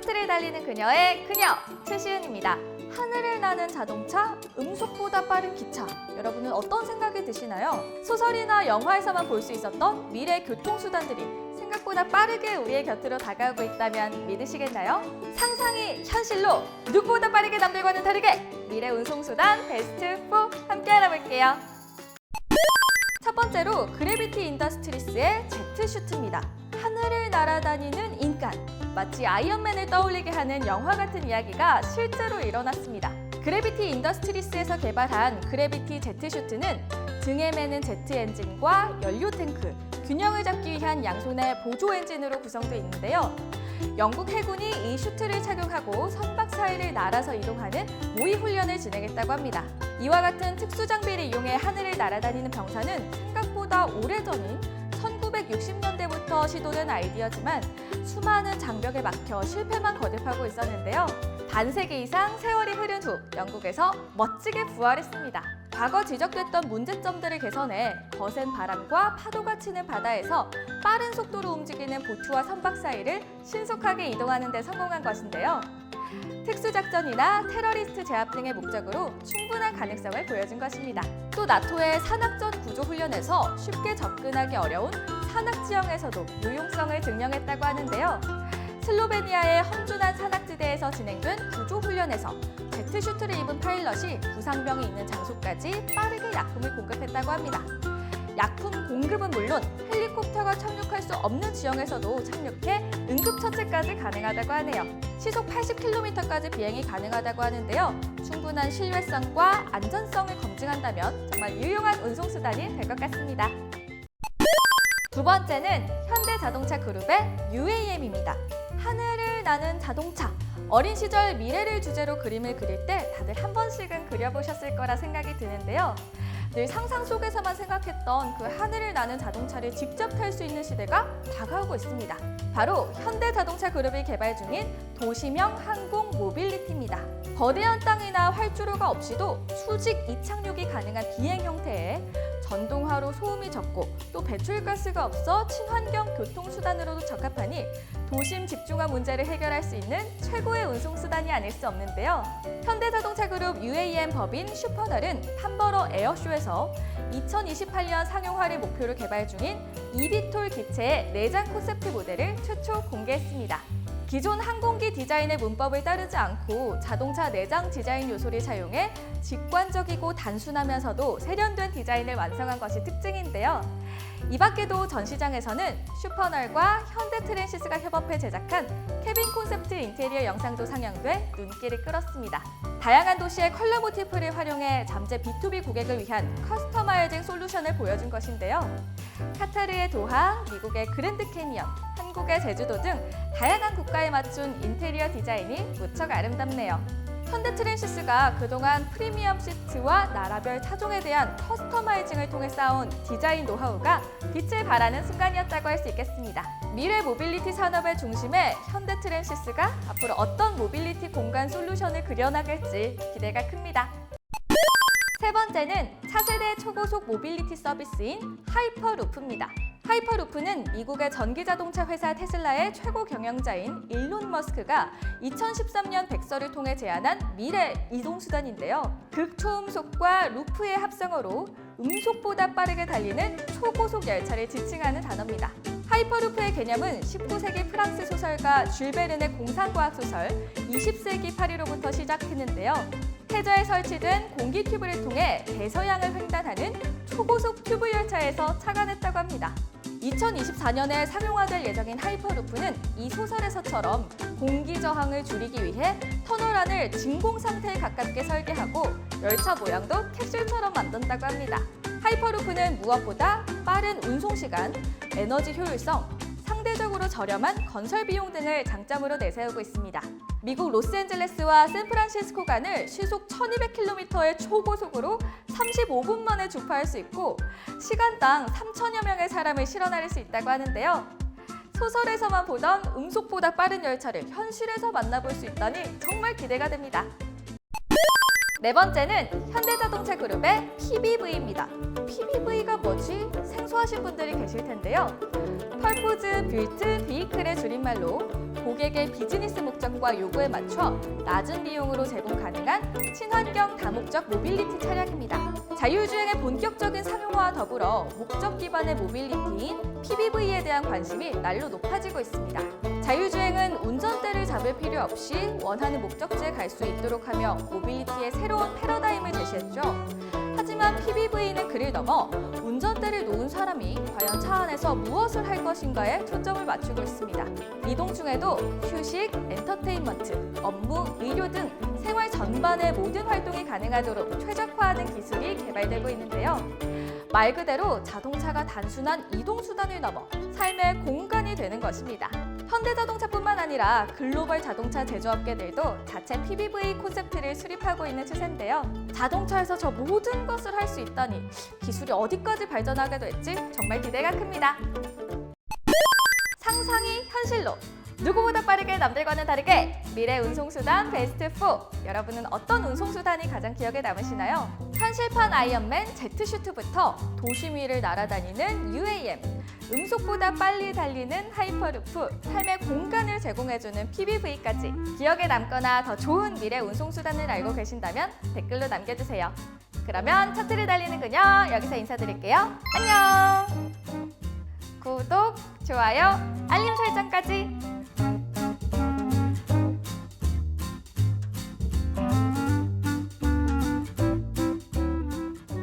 하트를 달리는 그녀의 그녀 최시은입니다. 하늘을 나는 자동차, 음속보다 빠른 기차. 여러분은 어떤 생각이 드시나요? 소설이나 영화에서만 볼 수 있었던 미래 교통수단들이 생각보다 빠르게 우리의 곁으로 다가오고 있다면 믿으시겠나요? 상상이 현실로 누구보다 빠르게 남들과는 다르게 미래 운송수단 베스트 4 함께 알아볼게요. 첫 번째로 그래비티 인더스트리스의 제트슈트입니다. 하늘을 날아다니는 인간. 마치 아이언맨을 떠올리게 하는 영화 같은 이야기가 실제로 일어났습니다. 그래비티 인더스트리스에서 개발한 그래비티 제트슈트는 등에 매는 제트 엔진과 연료 탱크, 균형을 잡기 위한 양손의 보조 엔진으로 구성되어 있는데요. 영국 해군이 이 슈트를 착용하고 선박 사이를 날아서 이동하는 모의 훈련을 진행했다고 합니다. 이와 같은 특수 장비를 이용해 하늘을 날아다니는 병사는 생각보다 오래전인 1960년대부터 시도된 아이디어지만 수많은 장벽에 막혀 실패만 거듭하고 있었는데요. 반세기 이상 세월이 흐른 후 영국에서 멋지게 부활했습니다. 과거 지적됐던 문제점들을 개선해 거센 바람과 파도가 치는 바다에서 빠른 속도로 움직이는 보트와 선박 사이를 신속하게 이동하는 데 성공한 것인데요. 특수작전이나 테러리스트 제압 등의 목적으로 충분한 가능성을 보여준 것입니다. 또 나토의 산악전 구조 훈련에서 쉽게 접근하기 어려운 산악 지형에서도 유용성을 증명했다고 하는데요. 슬로베니아의 험준한 산악지대에서 진행된 구조 훈련에서 제트슈트를 입은 파일럿이 부상병이 있는 장소까지 빠르게 약품을 공급했다고 합니다. 약품 공급은 물론 헬리콥터가 착륙할 수 없는 지형에서도 착륙해 응급처치까지 가능하다고 하네요. 시속 80km까지 비행이 가능하다고 하는데요. 충분한 신뢰성과 안전성을 검증한다면 정말 유용한 운송수단이 될 것 같습니다. 두 번째는 현대자동차 그룹의 UAM입니다. 하늘을 나는 자동차. 어린 시절 미래를 주제로 그림을 그릴 때 다들 한 번씩은 그려보셨을 거라 생각이 드는데요. 늘 상상 속에서만 생각했던 그 하늘을 나는 자동차를 직접 탈 수 있는 시대가 다가오고 있습니다. 바로 현대자동차 그룹이 개발 중인 도시명 항공 모빌리티입니다. 거대한 땅이나 활주로가 없이도 수직 이착륙이 가능한 비행 형태의 전동화로 소음이 적고 또 배출가스가 없어 친환경 교통수단으로도 적합하니 도심 집중화 문제를 해결할 수 있는 최고의 운송수단이 아닐 수 없는데요. 현대자동차 그룹 UAM 법인 슈퍼널은 함버러 에어쇼에서 2028년 상용화를 목표로 개발 중인 이비톨 기체의 내장 콘셉트 모델을 최초 공개했습니다. 기존 항공기 디자인의 문법을 따르지 않고 자동차 내장 디자인 요소를 사용해 직관적이고 단순하면서도 세련된 디자인을 완성한 것이 특징인데요. 이 밖에도 전시장에서는 슈퍼널과 현대트랜시스가 협업해 제작한 캐빈 콘셉트 인테리어 영상도 상영돼 눈길을 끌었습니다. 다양한 도시의 컬러 모티프를 활용해 잠재 B2B 고객을 위한 커스터마이징 솔루션을 보여준 것인데요. 카타르의 도하, 미국의 그랜드 캐니언, 한국의 제주도 등 다양한 국가에 맞춘 인테리어 디자인이 무척 아름답네요. 현대 트랜시스가 그동안 프리미엄 시트와 나라별 차종에 대한 커스터마이징을 통해 쌓아온 디자인 노하우가 빛을 발하는 순간이었다고 할 수 있겠습니다. 미래 모빌리티 산업의 중심에 현대 트랜시스가 앞으로 어떤 모빌리티 공간 솔루션을 그려나갈지 기대가 큽니다. 세 번째는 차세대 초고속 모빌리티 서비스인 하이퍼루프입니다. 하이퍼루프는 미국의 전기자동차 회사 테슬라의 최고 경영자인 일론 머스크가 2013년 백서를 통해 제안한 미래 이동수단인데요. 극초음속과 루프의 합성어로 음속보다 빠르게 달리는 초고속 열차를 지칭하는 단어입니다. 하이퍼루프의 개념은 19세기 프랑스 소설가 줄 베른의 공상과학 소설 20세기 파리로부터 시작했는데요. 해저에 설치된 공기 튜브를 통해 대서양을 횡단하는 초고속 튜브 열차에서 착안했다고 합니다. 2024년에 상용화될 예정인 하이퍼루프는 이 소설에서처럼 공기 저항을 줄이기 위해 터널 안을 진공 상태에 가깝게 설계하고 열차 모양도 캡슐처럼 만든다고 합니다. 하이퍼루프는 무엇보다 빠른 운송 시간, 에너지 효율성, 상대적으로 저렴한 건설 비용 등을 장점으로 내세우고 있습니다. 미국 로스앤젤레스와 샌프란시스코 간을 시속 1200km의 초고속으로 35분 만에 주파할 수 있고 시간당 3천여 명의 사람을 실어나를 수 있다고 하는데요. 소설에서만 보던 음속보다 빠른 열차를 현실에서 만나볼 수 있다니 정말 기대가 됩니다. 네 번째는 현대자동차 그룹의 PBV입니다. PBV가 뭐지? 생소하신 분들이 계실 텐데요. 펄포즈 뷰트 비이클의 줄임말로 고객의 비즈니스 목적과 요구에 맞춰 낮은 비용으로 제공 가능한 친환경 다목적 모빌리티 차량입니다. 자율주행의 본격적인 상용화와 더불어 목적 기반의 모빌리티인 PBV에 대한 관심이 날로 높아지고 있습니다. 자율주행은 운전대를 잡을 필요 없이 원하는 목적지에 갈 수 있도록 하며 모빌리티의 새로운 패러다임을 제시했죠. 하지만 PBV는 그를 넘어 운전대를 놓은 사람이 과연 차 안에서 무엇을 할 것인가에 초점을 맞추고 있습니다. 이동 중에도 휴식, 엔터테인먼트, 업무, 의료 등 생활 전반의 모든 활동이 가능하도록 최적화하는 기술이 개발되고 있는데요. 말 그대로 자동차가 단순한 이동 수단을 넘어 삶의 공간이 되는 것입니다. 현대자동차뿐만 아니라 글로벌 자동차 제조업계들도 자체 PBV 콘셉트를 수립하고 있는 추세인데요. 자동차에서 저 모든 것을 할 수 있다니 기술이 어디까지 발전하게 될지 정말 기대가 큽니다. 상상이 현실로 누구보다 빠르게 남들과는 다르게 미래 운송수단 베스트 4 여러분은 어떤 운송수단이 가장 기억에 남으시나요? 현실판 아이언맨 제트슈트부터 도심 위를 날아다니는 UAM 음속보다 빨리 달리는 하이퍼루프 삶의 공간을 제공해주는 PBV까지 기억에 남거나 더 좋은 미래 운송수단을 알고 계신다면 댓글로 남겨주세요. 그러면 차트를 달리는 그녀 여기서 인사드릴게요. 안녕! 구독, 좋아요, 알림 설정까지